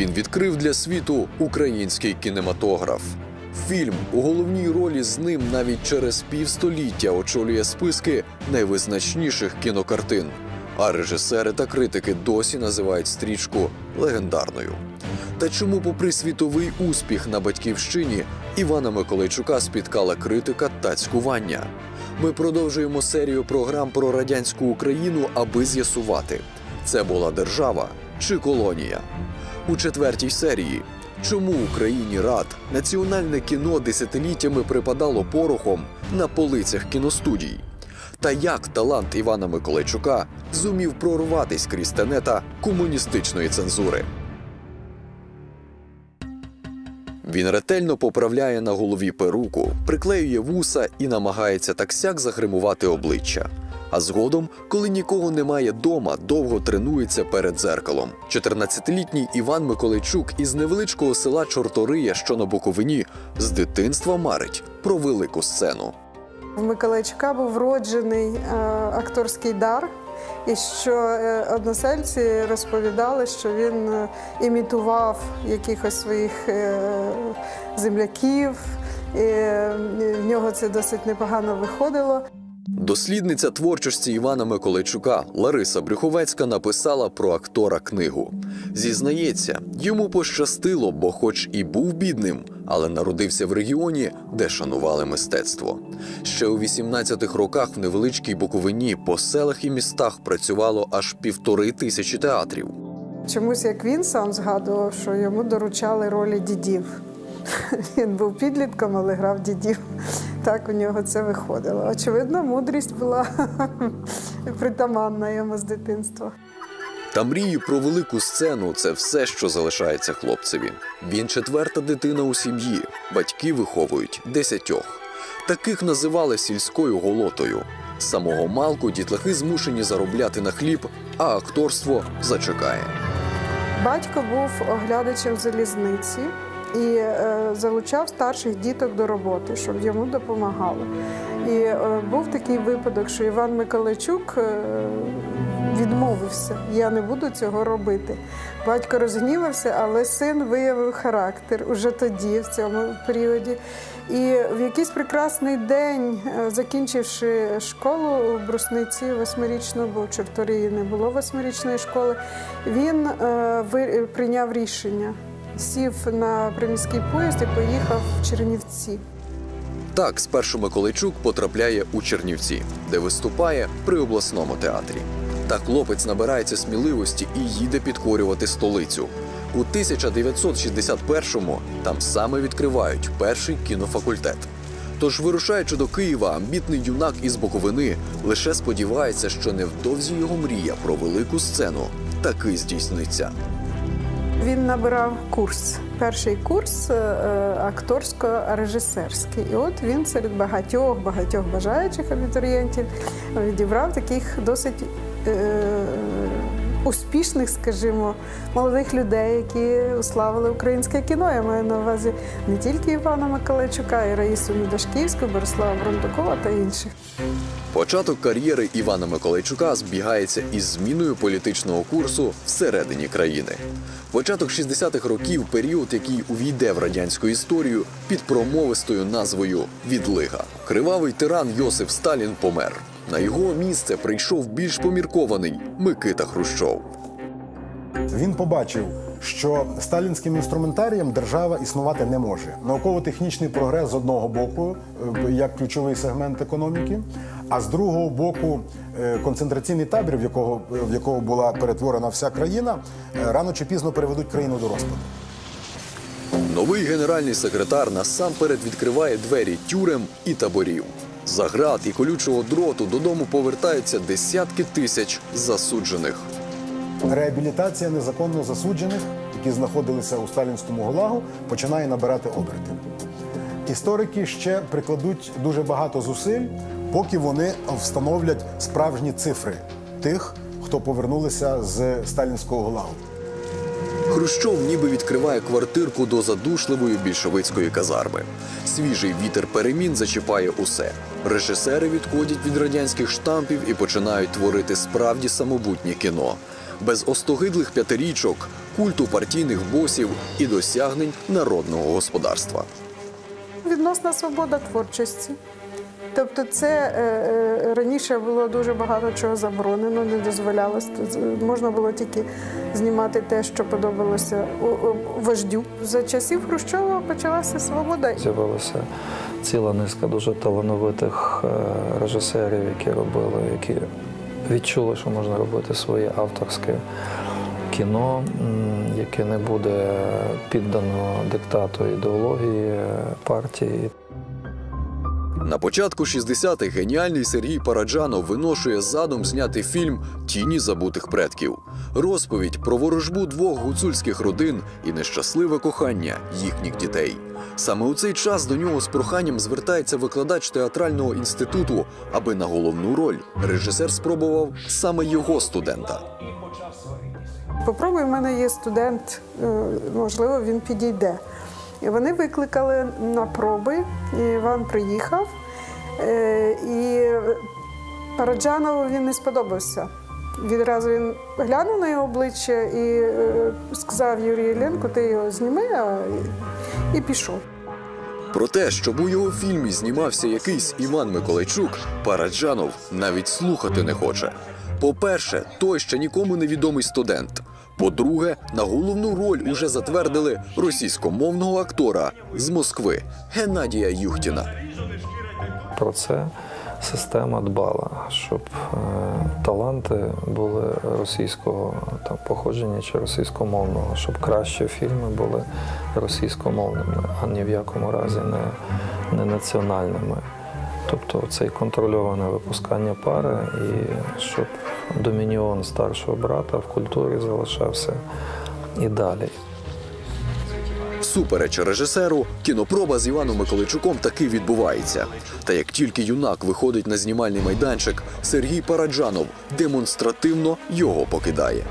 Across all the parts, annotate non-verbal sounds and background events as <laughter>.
Він відкрив для світу український кінематограф. Фільм у головній ролі з ним навіть через півстоліття очолює списки найвизначніших кінокартин. А режисери та критики досі називають стрічку легендарною. Та чому, попри світовий успіх на батьківщині, Івана Миколайчука спіткала критика та цькування? Ми продовжуємо серію програм про радянську Україну, аби з'ясувати, це була держава чи колонія. У четвертій серії чому Україні рад національне кіно десятиліттями припадало порохом на полицях кіностудій? Та як талант Івана Миколайчука зумів прорватись крізь тенета комуністичної цензури? Він ретельно поправляє на голові перуку, приклеює вуса і намагається так сяк загримувати обличчя. А згодом, коли нікого немає дома, довго тренується перед дзеркалом. 14-літній Іван Миколайчук із невеличкого села Чортория, що на Буковині, з дитинства марить про велику сцену. В Миколайчука був вроджений е, акторський дар, і що е, односельці розповідали, що він е, імітував якихось своїх е, земляків, і в нього це досить непогано виходило. Дослідниця творчості Івана Миколайчука Лариса Брюховецька написала про актора книгу. Зізнається, йому пощастило, бо, хоч і був бідним, але народився в регіоні, де шанували мистецтво. Ще у 18-х роках в невеличкій Буковині по селах і містах працювало аж півтори тисячі театрів. Чомусь як він сам згадував, що йому доручали ролі дідів. <laughs> Він був підлітком, але грав дідів. Так у нього це виходило. Очевидно, мудрість була <laughs> притаманна йому з дитинства. Та мрії про велику сцену це все, що залишається хлопцеві. Він четверта дитина у сім'ї, батьки виховують десятьох. Таких називали сільською голотою. З самого малку дітлахи змушені заробляти на хліб, а акторство зачекає. Батько був оглядачем залізниці і е, залучав старших діток до роботи, щоб йому допомагали. І е, був такий випадок, що Іван Миколайчук е, відмовився. Я не буду цього робити. Батько розгнівався, але син виявив характер уже тоді, в цьому періоді. І в якийсь прекрасний день, закінчивши школу у Брусниці восьмирічну, бо в Чорторії не було восьмирічної школи, він прийняв рішення. Сів на приміський поїзд і поїхав в Чернівці. Так, спершу Миколайчук потрапляє у Чернівці, де виступає при обласному театрі. Та хлопець набирається сміливості і їде підкорювати столицю. У 1961-му там саме відкривають перший кінофакультет. Тож, вирушаючи до Києва, амбітний юнак із Буковини лише сподівається, що невдовзі його мрія про велику сцену таки здійсниться. Він набирав курс, перший курс е, акторсько-режисерський. І от він серед багатьох багатьох бажаючих абітурієнтів відібрав таких досить е, успішних, скажімо, молодих людей, які уславили українське кіно. Я маю на увазі не тільки Івана Миколайчука, і Раїсу Мідашківську, Борислава Брондукова та інших. Початок кар'єри Івана Миколайчука збігається із зміною політичного курсу всередині країни. Початок 60-х років період, який увійде в радянську історію під промовистою назвою Відлига. Кривавий тиран Йосиф Сталін помер. На його місце прийшов більш поміркований Микита Хрущов. Він побачив, що сталінським інструментарієм держава існувати не може. Науково-технічний прогрес з одного боку, е, як ключовий сегмент економіки, а з другого боку, е, концентраційний табір, в якого, в якого була перетворена вся країна, е, рано чи пізно приведуть країну до розпаду. Новий генеральний секретар насамперед відкриває двері тюрем і таборів. За град і колючого дроту додому повертаються десятки тисяч засуджених. Реабілітація незаконно засуджених, які знаходилися у сталінському гулагу, починає набирати оберти. Історики ще прикладуть дуже багато зусиль, поки вони встановлять справжні цифри тих, хто повернулися з сталінського гулагу. Хрущов ніби відкриває квартирку до задушливої більшовицької казарми. Свіжий вітер перемін зачіпає усе. Режисери відходять від радянських штампів і починають творити справді самобутнє кіно. Без остогидлих п'ятирічок, культу партійних босів і досягнень народного господарства. Відносна свобода творчості. Тобто, це е, е, раніше було дуже багато чого заборонено, не дозволялось. Можна було тільки знімати те, що подобалося вождю. За часів Хрущова почалася свобода. З'явилася ціла низка дуже талановитих е, режисерів, які робили, які відчули, що можна робити своє авторське кіно, яке не буде піддано диктату ідеології партії. На початку 60-х геніальний Сергій Параджанов виношує задум зняти фільм Тіні забутих предків. Розповідь про ворожбу двох гуцульських родин і нещасливе кохання їхніх дітей. Саме у цей час до нього з проханням звертається викладач театрального інституту, аби на головну роль режисер спробував саме його студента. Попробуй, в мене є студент, е, можливо, він підійде. І вони викликали на проби, і Іван приїхав. Е, І Параджанову він не сподобався. Відразу він глянув на його обличчя і е, сказав Юрію Єленко, ти його зніми, і пішов. Про те, щоб у його фільмі знімався якийсь Іван Миколайчук, Параджанов навіть слухати не хоче. По-перше, той ще нікому невідомий студент. По-друге, на головну роль уже затвердили російськомовного актора з Москви Геннадія Юхтіна. Про це система дбала, щоб е, таланти були російського там, походження чи російськомовного, щоб краще фільми були російськомовними, а ні в якому разі не, не національними. Тобто це і контрольоване випускання пари, і щоб домініон старшого брата в культурі залишався і далі. Супереч режисеру, кінопроба з Іваном Миколайчуком таки відбувається. Та як тільки юнак виходить на знімальний майданчик, Сергій Параджанов демонстративно його покидає.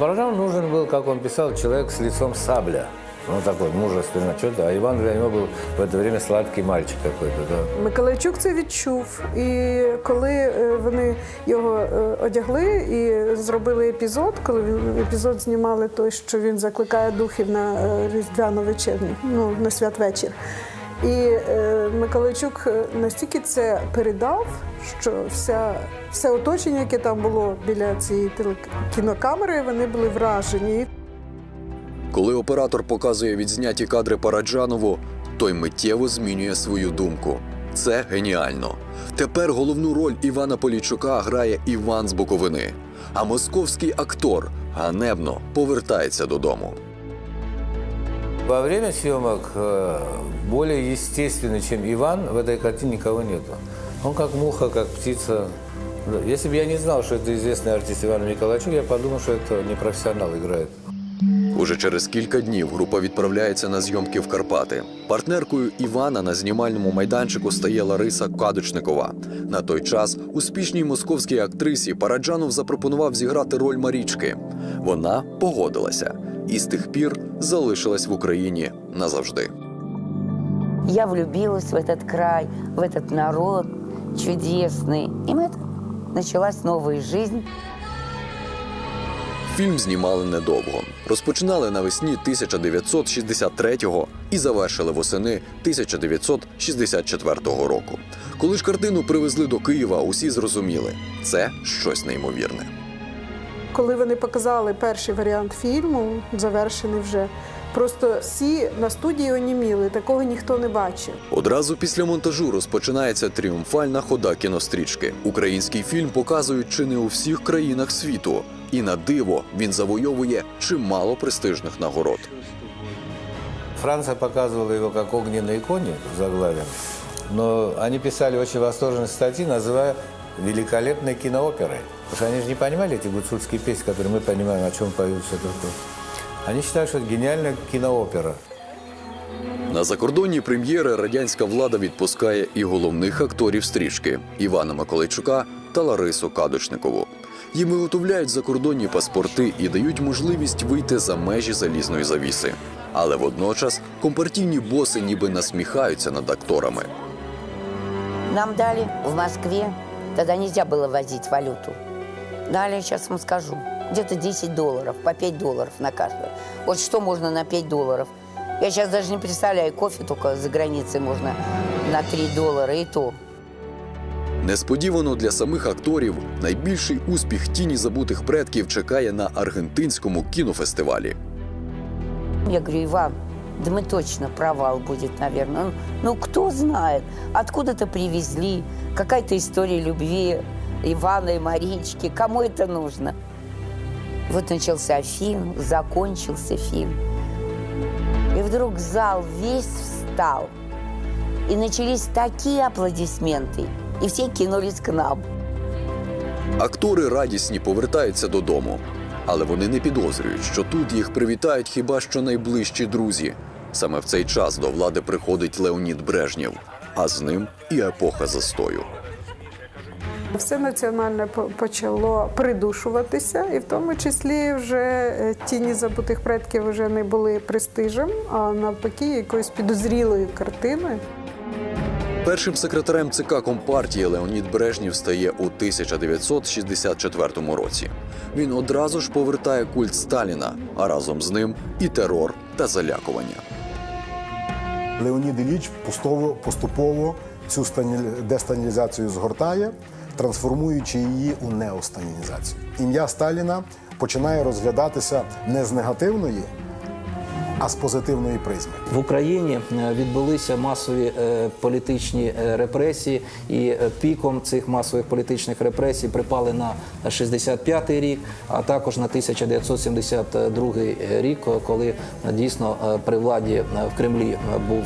Баражан нужен был, как он писал, человек с лицом сабля. Ну, такой мужественно, что-то. А Иван для него был в это время сладкий мальчик какой-то, да. Миколайчук це відчув. І коли е, вони його е, одягли і зробили епізод, коли він епізод знімали той, що він закликає духів на е, різдвяну вечірню, ну на святвечір. І е, Миколайчук настільки це передав, що вся, все оточення, яке там було біля цієї телек- кінокамери, вони були вражені. Коли оператор показує відзняті кадри Параджанову, той миттєво змінює свою думку. Це геніально. Тепер головну роль Івана Полійчука грає Іван з Буковини, а московський актор ганебно повертається додому. Во время съемок э, более естественный, чем Иван, в этой картине никого нету. Он как муха, как птица. Да. Если бы я не знал, что это известный артист Иван Николаевич, я подумал, что это не профессионал играет. Уже через кілька днів група відправляється на зйомки в Карпати. Партнеркою Івана на знімальному майданчику стає Лариса Кадочникова. На той час успішній московській актрисі Параджанов запропонував зіграти роль Марічки. Вона погодилася і з тих пір залишилась в Україні назавжди. Я влюбилась в этот край, в этот народ чудесный. И мы началась новая жизнь. Фільм знімали недовго. Розпочинали навесні 1963-го і завершили восени 1964 року. Коли ж картину привезли до Києва, усі зрозуміли це щось неймовірне. Коли вони показали перший варіант фільму, завершений вже, просто всі на студії оніміли, такого ніхто не бачив. Одразу після монтажу розпочинається тріумфальна хода кінострічки. Український фільм показують чи не у всіх країнах світу, і на диво він завойовує чимало престижних нагород. Франция показывала его как огненной иконе в заглаве, но они писали очень восторженные статьи, называя великолепной кинооперой. Потому что они же не понимали эти гуцульские песни, которые мы понимаем, о чем поют, все такое. Они считают, что это гениальная киноопера. На закордонні прем'єри радянська влада відпускає і головних акторів стрічки Івана Миколайчука та Ларису Кадочникову. Їм виготовляють закордонні паспорти і дають можливість вийти за межі залізної завіси. Але водночас компартійні боси ніби насміхаються над акторами. Нам дали в Москве, тогда нельзя было возить валюту. Дали, сейчас вам скажу, где-то 10 долларов, по 5 долларов на каждого. Вот что можно на 5 долларов? Я сейчас даже не представляю, кофе только за границей можно на 3 доллара и то. Несподівано для самих акторів найбільший успіх тіні забутих предків чекає на аргентинському кінофестивалі. Я говорю, Иван, да мы точно провал будет, наверное. Ну, ну, кто знает, откуда-то привезли, какая-то история любви Ивана и Марички, кому это нужно? Вот начался фильм, закончился фильм. И вдруг зал весь встал. И начались такие аплодисменты. И все кинулись к нам. Актори радісні повертаються додому, але вони не підозрюють, що тут їх привітають хіба що найближчі друзі. Саме в цей час до влади приходить Леонід Брежнєв, а з ним і епоха застою. Все національне почало придушуватися, і в тому числі вже е, тіні забутих предків вже не були престижем, а навпаки, якоюсь підозрілою картиною. Першим секретарем ЦК Компартії Леонід Брежнєв стає у 1964 році. Він одразу ж повертає культ Сталіна, а разом з ним і терор та залякування. Леонід Ілліч поступово, поступово цю стані- десталінізацію згортає, трансформуючи її у неосталінізацію. Ім'я Сталіна починає розглядатися не з негативної, а з позитивної призми. В Україні е, відбулися масові е, політичні е, репресії, і піком цих масових політичних репресій припали на 65-й рік, а також на 1972 рік, коли дійсно при владі в Кремлі був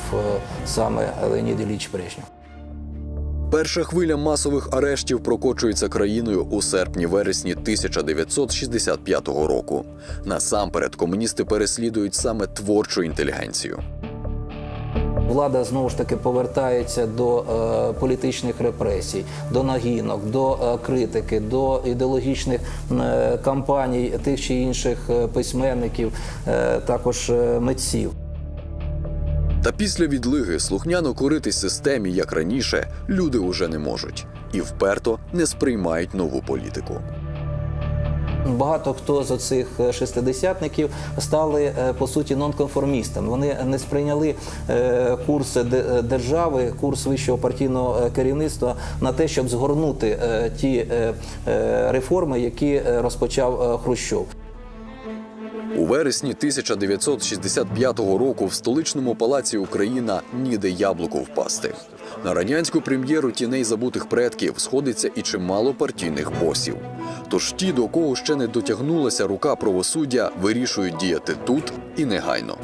саме Леонід Ілліч Брежнєв. Перша хвиля масових арештів прокочується країною у серпні-вересні 1965 року. Насамперед комуністи переслідують саме творчу інтелігенцію. Влада знову ж таки повертається до е, політичних репресій, до нагінок, до е, критики, до ідеологічних е, кампаній тих чи інших е, письменників, е, також е, митців. Та після відлиги слухняно коритись системі, як раніше, люди уже не можуть і вперто не сприймають нову політику. Багато хто з оцих е, шестидесятників стали е, по суті нонконформістами. Вони не сприйняли е, курс держави, курс вищого партійного керівництва на те, щоб згорнути ті реформи, які розпочав Хрущов. У вересні 1965 року в столичному палаці Україна ніде яблуко впасти. На радянську прем'єру тіней забутих предків сходиться і чимало партійних босів. Тож ті, до кого ще не дотягнулася рука правосуддя, вирішують діяти тут і негайно.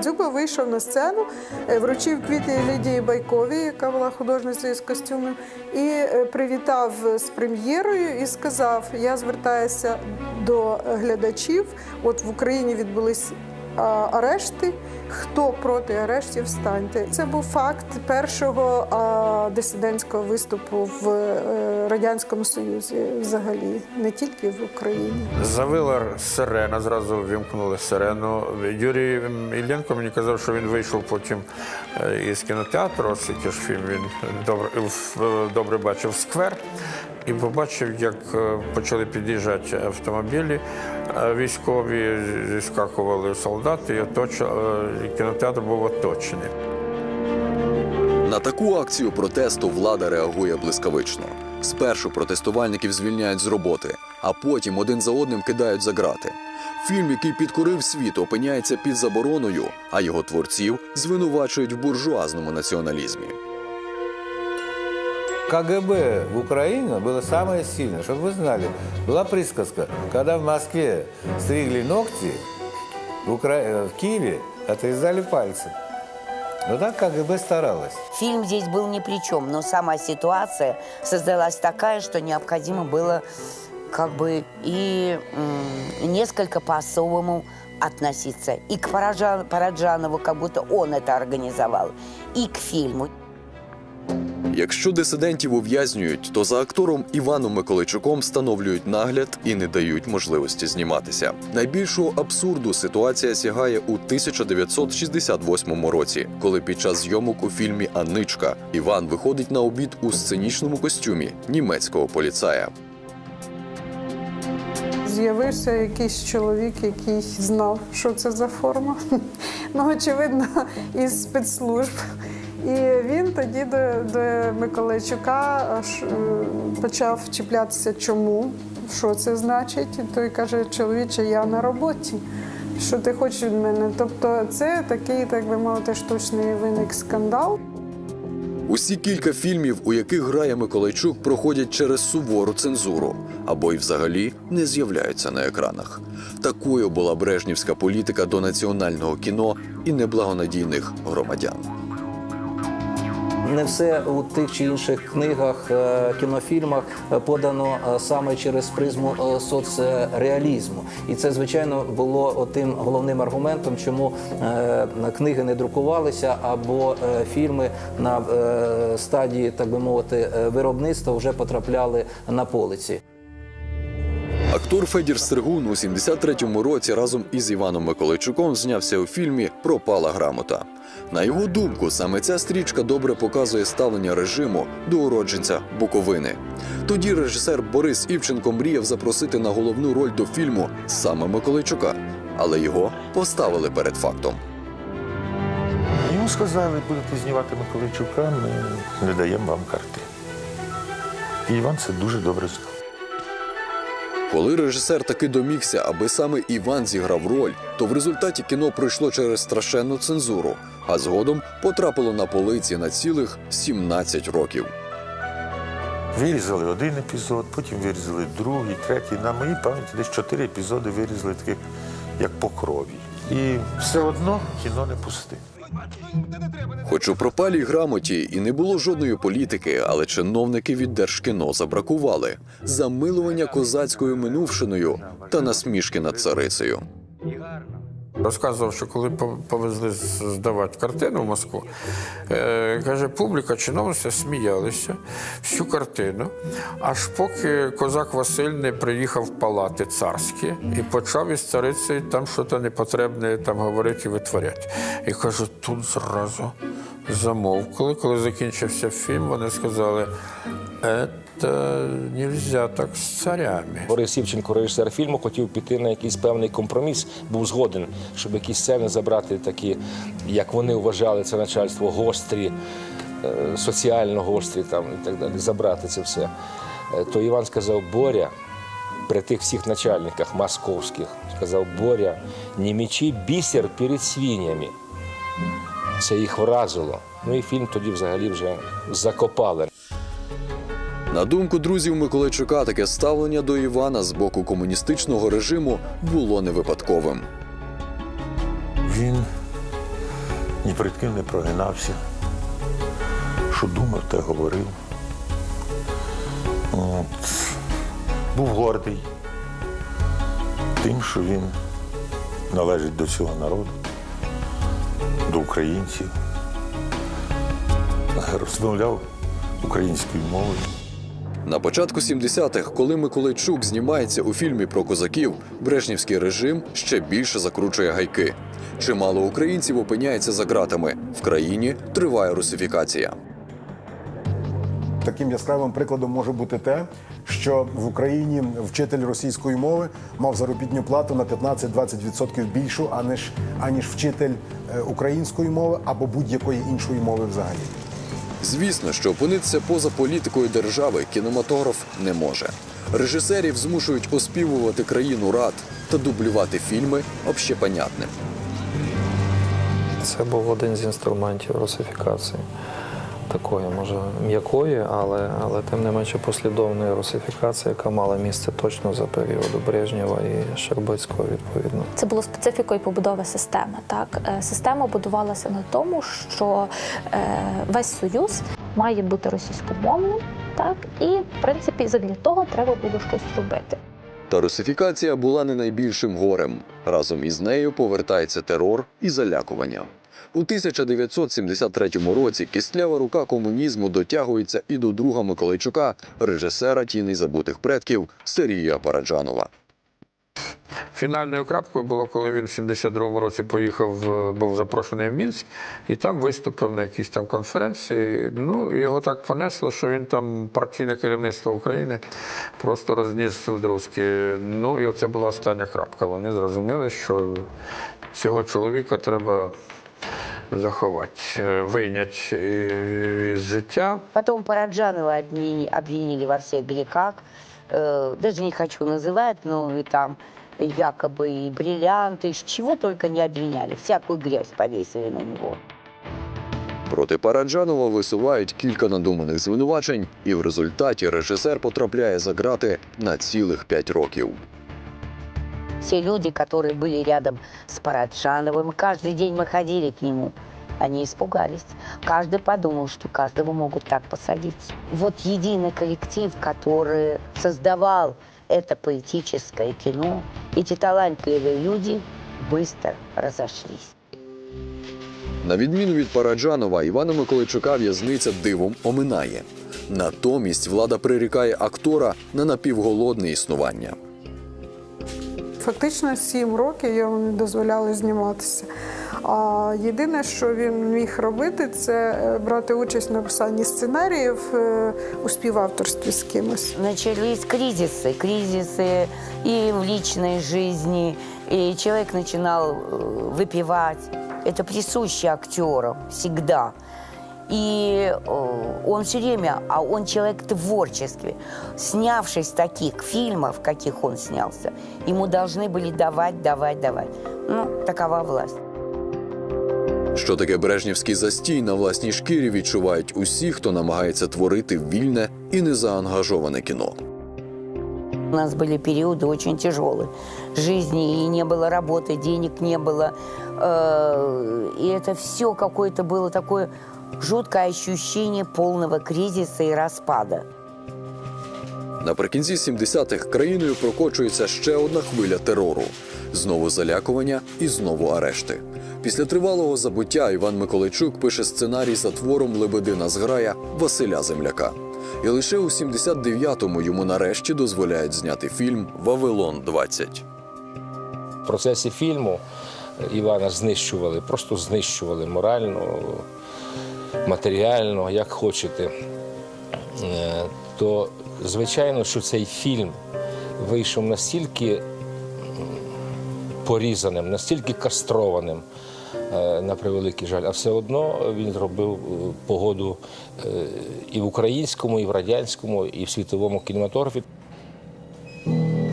Дзюба вийшов на сцену, е, вручив квіти Лідії Байковій, яка була художницею з костюмів, і е, привітав з прем'єрою і сказав: Я звертаюся до глядачів. От в Україні відбулись арешти. Хто проти арештів станьте? Це був факт першого дисидентського виступу в е, радянському Союзі, взагалі, не тільки в Україні. Завила сирена, зразу вімкнули сирену. Юрій Іллєнко мені казав, що він вийшов потім е, із кінотеатру, оскільки ж фільм він добре, добре бачив сквер. І побачив, як е, почали під'їжджати автомобілі е, військові, зіскакували солдати, і оточ- е, кінотеатр був оточений. На таку акцію протесту влада реагує блискавично. Спершу протестувальників звільняють з роботи, а потім один за одним кидають за грати. Фільм, який підкорив світ, опиняється під забороною, а його творців звинувачують в буржуазному націоналізмі. КГБ в Украине было самое сильное. Чтобы вы знали, была присказка, когда в Москве стригли ногти, в, Укра... э, в Киеве отрезали пальцы. Но так КГБ старалась. Фильм здесь был ни при чем, но сама ситуация создалась такая, что необходимо было как бы и несколько по-особому относиться. И к Параджан- Параджанову, как будто он это организовал, и к фильму. Якщо дисидентів ув'язнюють, то за актором Іваном Миколайчуком встановлюють нагляд і не дають можливості зніматися. Найбільшого абсурду ситуація сягає у 1968 році, коли під час зйомок у фільмі Анничка Іван виходить на обід у сценічному костюмі німецького поліцая. з'явився якийсь чоловік, який знав, що це за форма. <laughs> Ну, очевидно, із спецслужб. І він тоді до, до Миколайчука е, почав чіплятися, чому, що це значить. І той каже, чоловіче, я на роботі. Що ти хочеш від мене? Тобто, це такий, так би мовити, штучний виник скандал. Усі кілька фільмів, у яких грає Миколайчук, проходять через сувору цензуру або й взагалі не з'являються на екранах. Такою була брежнівська політика до національного кіно і неблагонадійних громадян. Не все у тих чи інших книгах, е, кінофільмах подано е, саме через призму е, соцреалізму. І це, звичайно, було тим головним аргументом, чому книги не друкувалися, або фільми на стадії, так би мовити, виробництва вже потрапляли на полиці. Актор Федір Стригун у 73-му році разом із Іваном Миколайчуком знявся у фільмі Пропала грамота. На його думку, саме ця стрічка добре показує ставлення режиму до уродженця Буковини. Тоді режисер Борис Івченко мріяв запросити на головну роль до фільму саме Миколайчука, але його поставили перед фактом. Йому сказали, будете знімати Миколайчука, ми не даємо вам карти. І Іван це дуже добре знав. Коли режисер таки домігся, аби саме Іван зіграв роль, то в результаті кіно пройшло через страшенну цензуру, а згодом потрапило на полиці на цілих 17 років. Вирізали один епізод, потім вирізали другий, третій. На моїй пам'яті десь чотири епізоди вирізали таких, як по крові. І все одно кіно не пусти. Хоч у пропалій грамоті і не було жодної політики, але чиновники від Держкіно забракували замилування козацькою минувшиною та насмішки над царицею. Розказував, що коли повезли здавати картину в Москву, е, каже, публіка чиновниця сміялися всю картину, аж поки козак Василь не приїхав в палати царські і почав із царицею там щось непотребне там говорити і витворяти. І каже, тут зразу замовкли. Коли закінчився фільм, вони сказали, це нельзя так з царями. Борис Івченко, режисер фільму, хотів піти на якийсь певний компроміс, був згоден, щоб якісь сцени забрати такі, як вони вважали це начальство, гострі, е, соціально гострі там і так далі, забрати це все. Е, То Іван сказав, Боря, при тих всіх начальниках московських, сказав, Боря, не мічи бісер перед свинями. Це їх вразило. Ну і фільм тоді взагалі вже закопали. На думку друзів Миколайчука, таке ставлення до Івана з боку комуністичного режиму було не випадковим. Він ні перед ким не прогинався. Що думав, те говорив. От. Був гордий тим, що він належить до цього народу, до українців. Розмовляв українською мовою. На початку 70-х, коли Миколайчук знімається у фільмі про козаків, брежнівський режим ще більше закручує гайки. Чимало українців опиняється за ґратами. В країні триває русифікація. Таким яскравим прикладом може бути те, що в Україні вчитель російської мови мав заробітну плату на 15-20% більшу, аніж, аніж вчитель е, української мови або будь-якої іншої мови взагалі. Звісно, що опинитися поза політикою держави кінематограф не може. Режисерів змушують оспівувати країну рад та дублювати фільми общепонятним. Це був один з інструментів русифікації. Такої, може, м'якої, але, але тим не менше послідовної русифікації, яка мала місце точно за періоду Брежнєва і Щербицького, відповідно. Це було специфікою побудови системи. Так, Е, система будувалася на тому, що е, весь союз має бути російськомовним, так і в принципі задля того треба було щось робити. Та русифікація була не найбільшим горем. Разом із нею повертається терор і залякування. У 1973 році кістлява рука комунізму дотягується і до друга Миколайчука, режисера тіни забутих предків Сергія Параджанова. Фінальною крапкою було, коли він в 72-му році поїхав, е, був запрошений в Мінськ, і там виступив на якійсь там конференції. Ну, його так понесло, що він там партійне керівництво України просто розніс друзки. Ну, і оце була остання крапка. Вони зрозуміли, що цього чоловіка треба заховати, е, вийняти із життя. Потом Параджанова обвинили, обвинили во всех грехах. Э, даже не хочу называть, но и там якобы и бриллианты, ш- чего только не обвиняли. Всякую грязь повесили на него. Проти Параджанова висувають кілька надуманих звинувачень, і в результаті режисер потрапляє за ґрати на цілих п'ять років. Все люди, которые были рядом с Параджановым, каждый день мы ходили к нему, они испугались. Каждый подумал, что каждого могут так посадить. Вот единый коллектив, который создавал это поэтическое кино, эти талантливые люди быстро разошлись. На відміну від Параджанова, Івана Миколайчука в'язниця дивом оминає. Натомість влада прирікає актора на напівголодне існування. Фактично сім років йому не дозволяли зніматися. А єдине, що він міг робити, це е, брати участь в написанні сценаріїв е, у співавторстві з кимось. Начались кризисы, кризисы и в личной жизни, и человек начинал э, выпивать. Это присуще актерам всегда. И э, он все время, а он человек творческий. Снявшись таких фильмов, каких он снялся, ему должны были давать, давать, давать. Ну, такова власть. Що таке Брежнівський застій на власній шкірі відчувають усі, хто намагається творити вільне і незаангажоване кіно. У нас были периоды очень тяжелые. Жизни и не было работы, денег не было. Э, И это все какое-то было такое жуткое ощущение полного кризиса и распада. Наприкінці 70-х країною прокочується ще одна хвиля терору: знову залякування і знову арешти. Після тривалого забуття Іван Миколайчук пише сценарій за твором Лебедина зграя Василя Земляка. І лише у 79-му йому нарешті дозволяють зняти фільм Вавилон 20 В процесі фільму Івана знищували, просто знищували морально, матеріально, як хочете. Е, То звичайно, що цей фільм вийшов настільки порізаним, настільки кастрованим, е, на превеликий жаль, а все одно він зробив е, погоду і в українському, і в радянському, і в світовому кінематографі.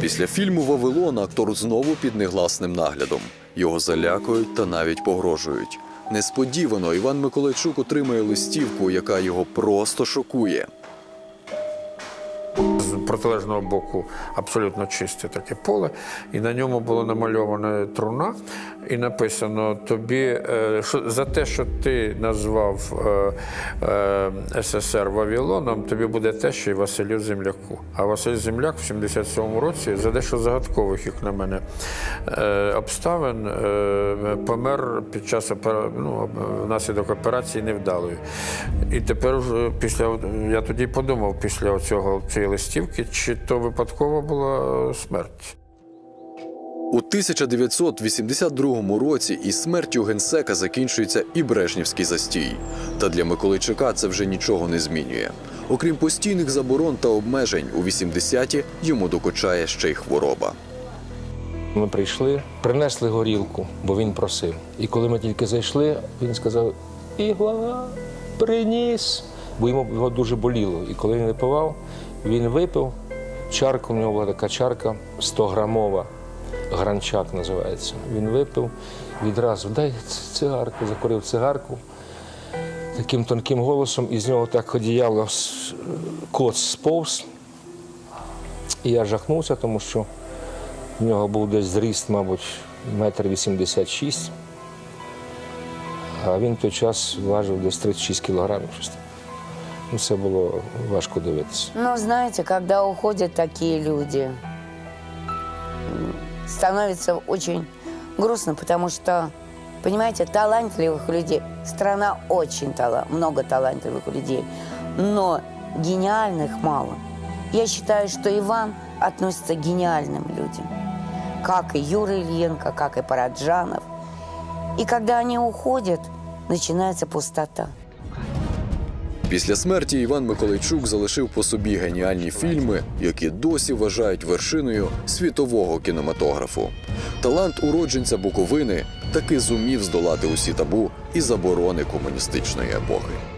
Після фільму Вавилон актор знову під негласним наглядом. Його залякують та навіть погрожують. Несподівано Іван Миколайчук отримує листівку, яка його просто шокує. Протилежного боку абсолютно чисте таке поле, і на ньому було намальована труна, і написано тобі е, за те, що ти назвав е, е, СССР Вавилоном, тобі буде те, що й Василю Земляку. А Василь Земляк в 77-му році за дещо загадкових, як на мене, обставин помер під час ну, внаслідок операції невдалої. І тепер після я тоді подумав після цього цієї листівки, чи то випадкова була смерть. У 1982 році із смертю генсека закінчується і Брежнівський застій. Та для Миколайчука це вже нічого не змінює. Окрім постійних заборон та обмежень, у 80-ті йому докучає ще й хвороба. Ми прийшли, принесли горілку, бо він просив. І коли ми тільки зайшли, він сказав: Ігла, приніс, бо йому його дуже боліло. І коли він випивав, він випив чарку, у нього була така чарка 100-грамова, гранчак називається. Він випив відразу, дай цигарку, закурив цигарку. Таким тонким голосом, і з нього так одіяло кот сповз. І я жахнувся, тому що в нього був десь зріст, мабуть, метр вісімдесят шість. А він в той час важив десь 36 кілограмів. Ну, це було важко дивитися. Но знаете, когда уходят такие люди, становится очень грустно, потому что, понимаете, талантливых людей, страна очень тала, много талантливых людей, но гениальных мало. Я считаю, что Иван относится к гениальным людям. как и Юра Ильенко, как и Параджанов. И когда они уходят, начинается пустота. Після смерті Іван Миколайчук залишив по собі геніальні фільми, які досі вважають вершиною світового кінематографу. Талант уродженця Буковини таки зумів здолати усі табу і заборони комуністичної епохи.